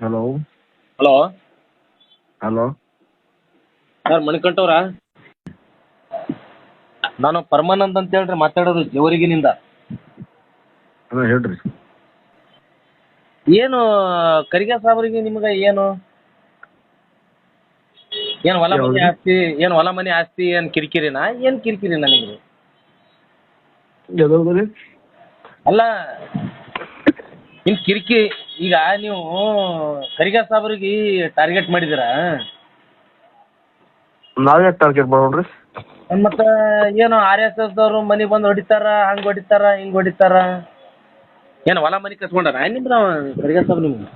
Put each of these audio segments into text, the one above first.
Hello hello hello sir ಮಣಿಕಂಠವ್ರ ನಾನು ಪರಮಾನಂದ್ ಅಂತ ಹೇಳ್ರಿ ಮಾತಾಡೋದು ಜವರಿಗಿನಿಂದ. ಹೇಳ್ರಿ. ಏನು ಕರಿಗ ಸಾಬ್ರಿಗೆ ನಿಮ್ಗೆ ಏನು? ಏನ್ ಹೊಲ ಮನೆ ಆಸ್ತಿ ಏನ್ ಹೊಲ ಮನೆ ಆಸ್ತಿ ಏನ್ ಕಿರಿಕಿರಿನಾ? ಏನ್ ಕಿರಿಕಿರಿನಾ ನಿಮ್ಗೆ? ಅಲ್ಲ ನಿಮ್ ಕಿರಿಕಿ ಈಗ ನೀವು ಕರಿಗಾ ಸಾಬ್ರಿಗೆ ಟಾರ್ಗೆಟ್ ಮಾಡಿದಿರ ನಾವೇ ಟಾರ್ಗೆಟ್ ಮಾಡೋಣ್ರಿ ಮತ್ತ ಏನು ಆರ್ ಎಸ್ ಎಸ್ ದವ್ರು ಮನಿ ಬಂದು ಹೊಡಿತಾರ ಹಂಗ ಹೊಡಿತಾರ ಹಿಂಗ್ ಹೊಡಿತಾರ? ಏನು ಹೊಲ ಮನಿ ಕಸ್ಕೊಂಡಾರ ನಿಮ್ದು ಕರಿಗ ಸಾಬ್ ನಿಮ್ಗೆ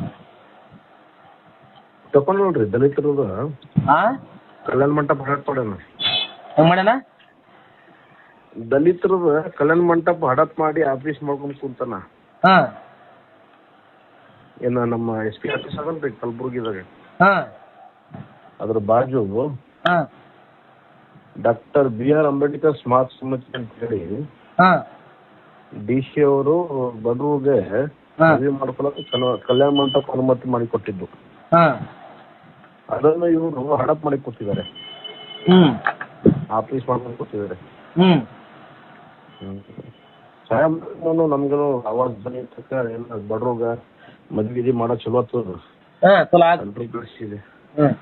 ತಕೊಂಡ್ ನೋಡ್ರಿ ದಲಿತರದ ಹಾ ಕಲ್ಯಾಣ ಮಂಟಪ ಹಡತ್ ಮಾಡ್ಯಾನ ಹೆಂಗ್ ಮಾಡ್ಯಾನ? ದಲಿತರದ ಕಲ್ಯಾಣ ಮಂಟಪ ಹಡತ್ ಮಾಡಿ ಆಫೀಸ್ ಮಾಡ್ಕೊಂಡ್ ಕುಂತಾನ. ಹಾ. ಏನ ನಮ್ಮ ಎಸ್ ಪಿ ಆಫೀಸ್ ಅದಲ್ರಿ ಕಲಬುರ್ಗಿದಾಗ. ಹಾ. ಅದ್ರ ಬಾಜು ಹಾ. Doctor B R Ambedkar smart ಸಮಿತಿ ಅಂತ ಹೇಳಿ ಹಾ. ಡಿ ಸಿ ಅವರು ಬಡವ್ರಿಗೆ. ಮದುವೆ ಮಾಡ್ಕೊಳಕ್ಕೆ ಕಲ್ಯಾಣ ಮಂಟಪ ಅನುಮತಿ ಮಾಡಿ ಕೊಟ್ಟಿದ್ದು ಹಾ. ಅದನ್ನು ಇವರು ಹಡಪ್ ಮಾಡಿ ಕೊಟ್ಟಿದ್ದಾರೆ. ಹ್ಮ್. ಆಫೀಸ್ ಮಾಡ್ಕೊಂಡು ಕೊಟ್ಟಿದ್ದಾರೆ. ಹ್ಮ್. ಸಾಯಂಕಾಲ ನಮ್ಗೇನು ಅವಾಜ್ ಬಂದಿರ್ತಕ್ಕ ಎಲ್ಲ ಬಡ್ರೋಗ ಮದ್ವೆ ಗಿದ್ವಿ ಮಾಡೋ ಚಲೋ ಆತದ ಹಾ ಚಲೋ ಆತ್. ಎಲ್ರೂ ಬೆಳೆಸಿದೆ. ಹ್ಮ್.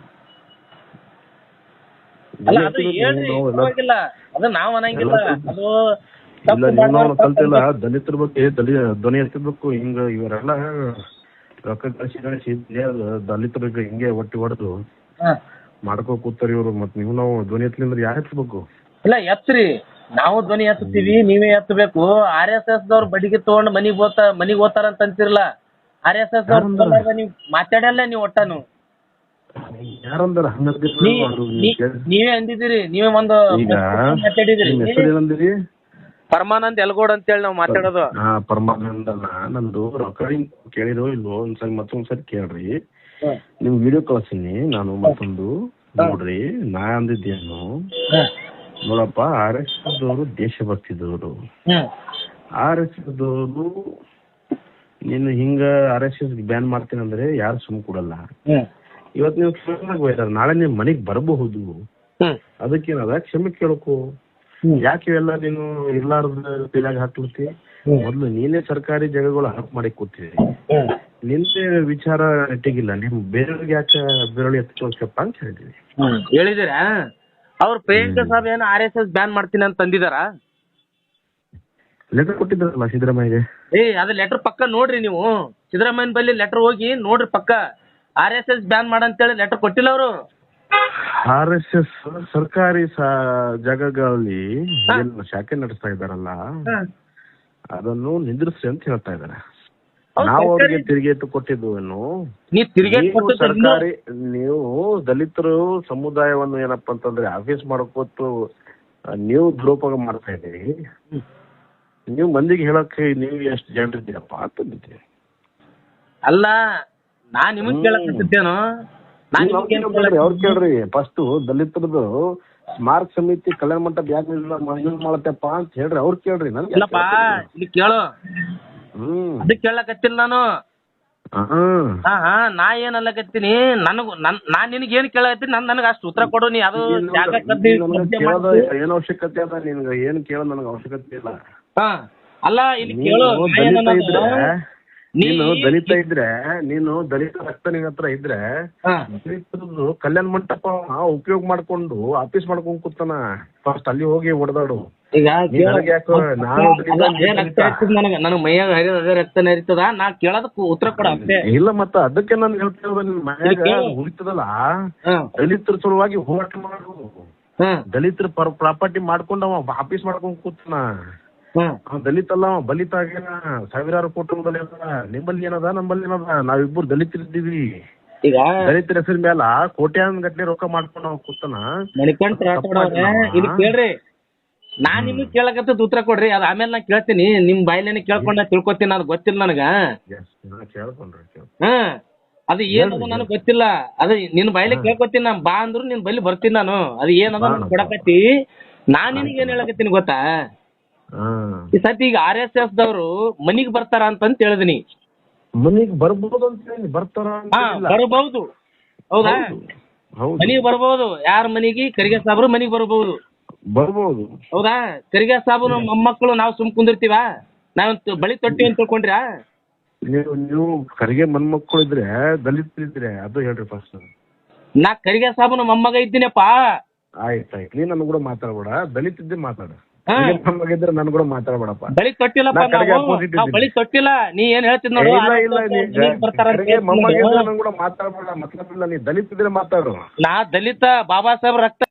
ಅಲ್ಲ ಅದು ಹೇಳ್ರಿ ಪರವಾಗಿಲ್ಲ. ಅದು ನಾವ್ ಅನ್ನಂಗಿಲ್ಲ ಅದು ಇಲ್ಲ ತಪ್ಪು ನಾವು ದಲಿತರ ಬಗ್ಗೆ ದಲಿ ಧ್ವನಿ ಎತ್ತಬೇಕು ಹಿಂಗ ಇವರೆಲ್ಲ ರೊಕ್ಕ ಗಳಿಸಿ ಗಳಿಸಿ ದಲಿತರಿಗೆ ಹಿಂಗೆ ಒಟ್ಟಿ ಹೊಡೆದು ಹಾ. ಮಾಡ್ಕೋ ಕೂತಾರ ಇವ್ರು. ಮತ್ ನೀವು ನಾವು ಧ್ವನಿ ಎತ್ತಲಿಂದ್ರ ಯಾರು ಎತ್ತಬೇಕು ಇಲ್ಲ ಎತ್ರಿ. ನಾವು ಧ್ವನಿ ಎತ್ತುತ್ತೀವಿ ನೀವೇ ಎತ್ತಬೇಕು ಆರ್ ಎಸ್ ಎಸ್ ದವ್ರು ಬಡಿಗೆ ತಗೊಂಡ್ ಮನಿಗ್ ಓದ್ತಾ ಮನಿಗ್ ಓದ್ತಾರ ಅಂತ ಅಂತಿರಲ್ಲ ಆರ್ ಎಸ್ ಎಸ್? ನೀವು ಮಾತಾಡಲ್ಲ ನೀವು ಒಟ್ಟನು. ಯಾರಂದಾರ? ನೀವು ಅಂದಿದ್ದೀರಿ. ನೀವೇ ಒಂದು ಈಗ ಮಾತಾಡಿದಿರಿ ಪರಮಾನಂದ್ ಎಲ್ಗೋಡ್ ಅಂತೇಳಿ ನಾವು ಮಾತಾಡೋದು. ಹಾ ಪರಮಾನಂದನ ನಂದು ರೆಕಾರ್ಡಿಂಗ್ ಕೇಳಿರೋ ಇಲ್ವೋ ಒಂದ್ಸರಿ ಮತ್ತೊಂದ್ಸರಿ ಕೇಳ್ರಿ. ನಿಮ್ ವಿಡಿಯೋ ಕಳ್ಸೀನಿ ನಾನು ಮತ್ತೊಂದು ನೋಡ್ರಿ. ನಾ ಅಂದಿದ್ದೇನು. ನೋಡಪ್ಪ ಆರ್ ಎಸ್ ಎಸ್ ದವರು ದೇಶಭಕ್ತಿದವರು. ಆರ್ ಎಸ್ ಎಸ್ ದವರು ನೀನು ಹಿಂಗ ಆರ್ ಎಸ್ ಎಸ್ ಬ್ಯಾನ್ ಮಾಡ್ತೀನಿ ಅಂದ್ರೆ ಯಾರು ಸುಮ್ ಕೊಡಲ್ಲ. ಇವತ್ ಇವತ್ತು ನೀವು ಹೋಯ್ತಾರ ನಾಳೆ ನಿಮ್ ಮನೆಗ್ ಬರಬಹುದು. ಅದಕ್ಕೇನದ ಕ್ಷಮೆ ಕೇಳಕು. ಯಾಕೆ ಇವೆಲ್ಲ ನೀನು ಇರ್ಲಾರ್ದ ತಲೆಯಾಗ ಹಾಕ್ಬಿಡ್ತಿ. ಮೊದ್ಲು ನೀನೇ ಸರ್ಕಾರಿ ಜಾಗಗಳು ಹರಪ್ ಮಾಡಿ ಕೂತಿದೆ. ನಿಂದೆ ವಿಚಾರ ನೆಟ್ಟಿಗಿಲ್ಲ ನಿಮ್ ಬೇರೆಯವ್ರಿಗೆ ಯಾಕೆ ಬೆರಳು ಎತ್ಕೊಳ್ಸಪ್ಪ ಅಂತ ಹೇಳಿದೀವಿ ಹೇಳಿದಿರಾ? ಅವ್ರ ಪ್ರಿಯಾಂಕಾ ಸಾಬ್ ಏನು ಆರ್ ಎಸ್ ಎಸ್ ಬ್ಯಾನ್ ಮಾಡ್ತೀನಿ ಅಂತ ಅಂದಿದಾರ? ಲೆಟರ್ ಕೊಟ್ಟಿದ್ರಲ್ಲ ಸಿದ್ದರಾಮಯ್ಯಗೆ ಏ ಅದ ಲೆಟರ್ ಪಕ್ಕ ನೋಡ್ರಿ ನೀವು. ಸಿದ್ದರಾಮಯ್ಯನ ಬಲ್ಲಿ ಲೆಟರ್ ಹೋಗಿ ನೋಡ್ರಿ ಪಕ್ಕ. ಆರ್ ಎಸ್ ಎಸ್ ಬ್ಯಾನ್ ಮಾಡಂತೇಳಿ ಲೆಟರ್ ಕೊಟ್ಟಿಲ್ಲ ಅವರು. ಆರ್ ಎಸ್ ಎಸ್ ಸರ್ಕಾರಿ ಸಾ- ಜಾಗಗಳಲ್ಲಿ ಏನು ಶಾಖೆ ನಡೆಸ್ತಾ ಇದ್ದಾರಲ್ಲ. ಅದನ್ನು ನಿಂದ್ರಿಸಿ ಅಂತ ಹೇಳ್ತಾ ಇದ್ದಾರೆ. ಹೌದು, ನಾವು ಅವ್ರಿಗೆ ಸರ್ಕಾರಿ- ತಿರುಗೇಟು ಕೊಟ್ಟಿದ್ದು ಏನು ನೀ ತಿರುಗಿ ನೀವು ಸರ್ಕಾರಿ ನೀವು ದಲಿತರು ಸಮುದಾಯವನ್ನು ಏನಪ್ಪಾ ಅಂತಂದ್ರೆ ಆಫೀಸ್ ಮಾಡ್ಕೊತು ಆ, ನೀವು ದುರುಪಯೋಗ ಮಾಡ್ತಾ ಇದ್ದೀರಿ. ನೀವು ಮಂದಿಗೆ ಹೇಳಕ್ಕೆ ನೀವು ಎಷ್ಟು ಜನರಿದ್ದೀರಪ್ಪ ಅಂತ ಅಲ್ಲ ನಾ ನಿಮಗ್ ನಾ ಏನ್ ಅವ್ರು ಕೇಳ್ರಿ ಫಸ್ಟ್ ದಲಿತರದು ಸ್ಮಾರಕ ಸಮಿತಿ ಕಲ್ಯಾಣ ಮಂಟಪ ಯಾಕೆ ಯೂಸ್ ಮಾಡತ್ತಪ್ಪ ಅಂತ ಹೇಳ್ರಿ ಅವ್ರು ಕೇಳ್ರಿ ನನ್ಗೆ ಕೇಳೋ ಇಲ್ಲಪ್ಪ ಇಲ್ಲಿ ಕೇಳು. ಹ್ಮ್. ಅದಕ್ಕೆ ಕೇಳಕತ್ತಿಲ್ಲ ನಾನು. ಹಾ. ಹಾ ನಾ ಏನ್ ಅಲ್ಲಕತ್ತೀನಿ ನನಗೂ ನನ್ ನಾನ್ ನಿನಗೆ ಏನ್ ಕೇಳಕತ್ತೀನಿ? ನನ್ ನನಗ ಅಷ್ಟು ಉತ್ತರ ಕೊಡು ನೀ ಅದು ಜಾಗ ಕದ್ದಿ. ಏನ್ ಅವಶ್ಯಕತೆ ಅದ ನಿನ್ಗ? ಏನ್ ಕೇಳೋ ನನಗೆ ಅವಶ್ಯಕತೆ ಇಲ್ಲ. ಹಾ ಅಲ್ಲ ಇಲ್ಲಿ ನೀನು ಕೇಳು ದಲಿತ ಏನನ್ನೋದು? ಇದ್ರೆ ನೀ- ನೀನು ದಲಿತ ಇದ್ರೆ ನೀನು ದಲಿತ ರಕ್ತ ನಿನ್ ಹತ್ರ ಇದ್ರೆ ಹಾ. ದಲಿತರದ್ದು ಕಲ್ಯಾಣ ಮಂಟಪ ಉಪಯೋಗ ಮಾಡ್ಕೊಂಡು ಆಫೀಸ್ ಮಾಡ್ಕೊಂಡ್ ಕೂತಾನ ಫಸ್ಟ್ ಅಲ್ಲಿ ಹೋಗಿ ಹೊಡೆದಾಡು ಈಗ. ಯಾಕೋ ನಾನು ದಲಿತ ಅಲ್ಲ, ಅದೇ ನೀನು ರಕ್ತ ದಲಿತ. ಹರಿತದ ನನಗ ನನಗ್ ಮೈಯಾಗ ಹರಿಯೋದು ಅದೇ ರಕ್ತ ಹರಿತದ ನಾ ಕೇಳೋದಕ್ಕೆ ಉತ್ತರ ಕೊಡ ಅಷ್ಟೇ ಇಲ್ಲ ಮತ್ತ ಅದಕ್ಕೆ ನಾನು ಹೇಳ್ತಿರೋದು ನಿನ್ ಮನ್ಯಾಗ ಕೇಳು. ಉಳಿತದಲ್ಲ ದಲಿತರ ಸಲುವಾಗಿ ಹೋರಾಟ ಮಾಡು ದಲಿತರ ಪ್ರಾಪರ್ಟಿ ಮಾಡ್ಕೊಂಡು ಅವ ಆಫೀಸ್ ಮಾಡ್ಕೊಂಡ್ ಕೂತಾನ ದಲಿತ ಅಲ್ಲ ಅವ ಬಲಿತ ಆಗ್ಯಾನ. ಸಾವಿರಾರು ಅದ ನಿಮ್ಮಲ್ಲಿ ಏನದ ನಮ್ಮಲ್ಲಿ ಏನದ? ನಾವಿಬ್ಬರು ದಲಿತರಿದ್ದೀವಿ. ಈಗ ದಲಿತರ ಹೆಸರ ಮ್ಯಾಲ ಕೋಟ್ಯಾನ್ ಗಟ್ಲೆ ರೊಕ್ಕ ಮಾಡ್ಕೊಂಡು ಅವ ಕೂತಾನ. ಇಲ್ಲಿ ಕೇಳ್ರಿ. ನಾ ನಿಮಗ್ ಕೇಳಕತ್ತದ ಉತ್ತರ ಕೊಡ್ರಿ. ಅದ ಆಮೇಲೆ ನಾ ಕೇಳ್ತೀನಿ. ನಿಮ್ ಬಾಯ್ಲೇನೆ ಕೇಳ್ಕೊಂಡ್ ನಾ ತಿಳ್ಕೊತೀನಿ ಅದು ಗೊತ್ತಿಲ್ಲ ನನಗ. ಹ್ಮ್ ಅದು ಏನದ ನನಗ್ ಗೊತ್ತಿಲ್ಲ. ಅದು ನಿನ್ ಬಾಯ್ಲೆ ಕೇಳ್ಕೊತೀನಿ ನಾ ಬಾ ಅಂದ್ರು ನಿನ್ ಬಲ್ಲಿ ಬರ್ತೀನಿ ನಾನು. ಅದು ಏನದ ನನಗ್ ಕೊಡಕತ್ತಿ. ನಾ ನಿನಗೆ ಏನ್ ಹೇಳಕತ್ತೀನಿ ಗೊತ್ತಾ? ಹಾ ಈ ಸತಿ ಈಗ ಆರ್ ಎಸ್ ಎಸ್ ದವರು ಮನಿಗ್ ಬರ್ತಾರ ಅಂತಂತ ಹೇಳಿದಿನಿ. ಮನೆಗೆ ಬರ್ಬೋದು ಅಂತ ಹೇಳಿ ಬರ್ತಾರ ಅಂತ ಹಾ ಇಲ್ಲ. ಬರಬಹುದು ಹೌದಾ? ಹೌದು. ಹೌದು. ಮನಿಗೆ ಬರ್ಬೋದು. ಯಾರ ಮನಿಗೆ? ಕರಿಗೆ ಸಾಬ್ರು ಮನಿಗ್ ಬರಬಹುದು ಬರ್ಬೋದು. ಹೌದಾ? ಕರಿಗೆ ಸಾಬು ಮೊಮ್ಮಕ್ಕಳು ನಾವು ಸುಮ್ ಕುಂದಿರ್ತೀವ? ನಾವ್ ಬಳಿ ತೊಟ್ಟಿ ಅಂತ ತಿಳ್ಕೊಂಡ್ರ? ನೀವು ನೀವು ಕರಿಗೆ ಮನ್ಮಕ್ಕಳು ಇದ್ರೆ ದಲಿತ ಇದ್ರೆ ಅದು ಹೇಳ್ರಿ ಫಸ್ಟ್ ನಾ ಕರಿಗೆ ಸಾಬು ಮೊಮ್ಮಗ ಇದ್ದೀನಪ್ಪ. ಆಯ್ತು ಆಯ್ತು. ನೀನ್ ನನ್ ಕೂಡ ಮಾತಾಡ್ಬೇಡ. ದಲಿತ ಇದ್ದೆ ಮಾತಾಡ. ನನ್ ಕೂಡ ಮಾತಾಡ್ಬೇಡಪ್ಪ. ಬಳಿ ತೊಟ್ಟಿಲ್ಲಪ್ಪ ನಾ ಕಡೆಗೆ ನಾವು opposite ನಾವು ಬಳಿ ತೊಟ್ಟಿಲ್ಲ. ನೀ ಏನ್ ಹೇಳ್ತಿದ್ ನೋಡು ಇಲ್ಲ ಇಲ್ಲ ಆಯ್ತು, ನೀ ಮನೆಗ್ ಬರ್ತಾರ ಅಂತ ಕಡೆಗೆ ಮೊಮ್ಮಗ ಇದ್ರೆ ಹೇಳ್ತಿದ್ರು. ನನ್ ಕೂಡ ಮಾತಾಡ್ಬೇಡ ನೀ ದಲಿತ ಇದ್ರೆ ಮಾತಾಡು. ನಾ ದಲಿತ ಬಾಬಾ ಸಾಹೇಬ್ ರಕ್ತ